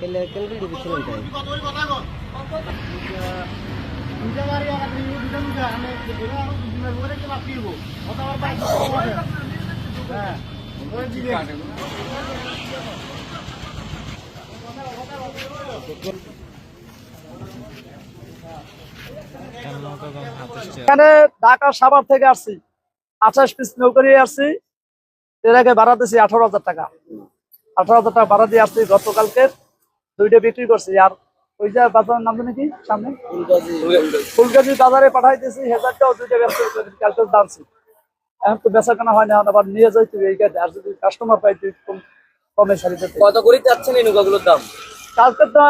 কেলে কেন তাই এখানে ঢাকা সাভার থেকে আসছি। আঠাশ পিস নৌকা আসছি। এর আগে ভাড়া দিয়েছি আঠারো হাজার টাকা। আঠারো হাজার টাকা ভাড়া দিয়ে আসছি গতকালকে দুইটা বিক্রি করছি। আর ওই যে বাজারের নাম জানি কি? সামনে? ফুলগাজি বাজারে পাঠাইতেছি হাজারটাও দুইটা ব্যবসা কালকে দামছি এখন তো বেচা কেনা হয় না আবার নিয়ে যাই তুই এই কাজে। আর যদি কাস্টমার পাই তুই কমে দিতে। কত করে চাচ্ছেন এই নৌকাগুলোর দাম? কালকে তো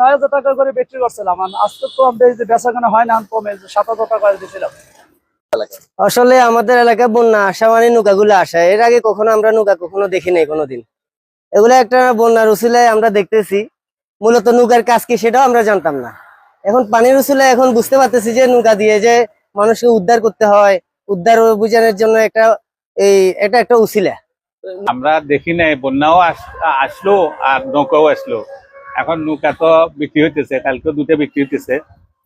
নয় হাজার টাকা করে বিক্রি করছিলাম আর আজকে তো যে বেচা কেনা হয় না কমে সাত হাজার টাকা করে দিয়েছিলাম আসলে আমাদের এলাকায় বন্যা আসা মানে নৌকাগুলো আসা। এর আগে কখনো আমরা নৌকা কখনো দেখি নাই কোনোদিন। এগুলো একটা বন্যার উসিলায় আমরা দেখতেছি। মূলত নৌকার কাজ কি সেটাও আমরা জানতাম না। এখন পানির উসিলায় এখন বুঝতে পারতেছি যে নৌকা দিয়ে যে মানুষকে উদ্ধার করতে হয়, উদ্ধার অভিযানের জন্য একটা এই, এটা একটা উসিলা। আমরা দেখি নাই, বন্যাও আস- আসলো আর নৌকাও আসলো। এখন নৌকা তো বিক্রি হইতেছে কালকে দুটো বিক্রি হইতেছে।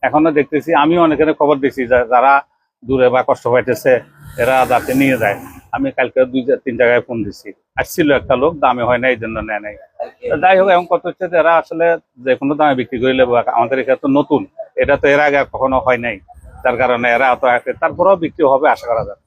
এখনও দেখতেছি, আমিও অনেকের খবর দিছি যারা দূরে বা কষ্ট পাইতেছে, এরা যাতে নিয়ে যায়। আমি কালকে দুই তিন জায়গায় ফোন দিছি। আসছিল একটা লোক, দামে হয় না এই জন্য নেয় নাই। যাই হোক এমন কত হচ্ছে এরা আসলে যে কোনো দামে বিক্রি করে বা- আমাদের এখানে তো নতুন, এটা তো এর আগে কখনো হয় নাই। তার কারণে এরা এত তারপরেও বিক্রি হবে, আশা করা যায়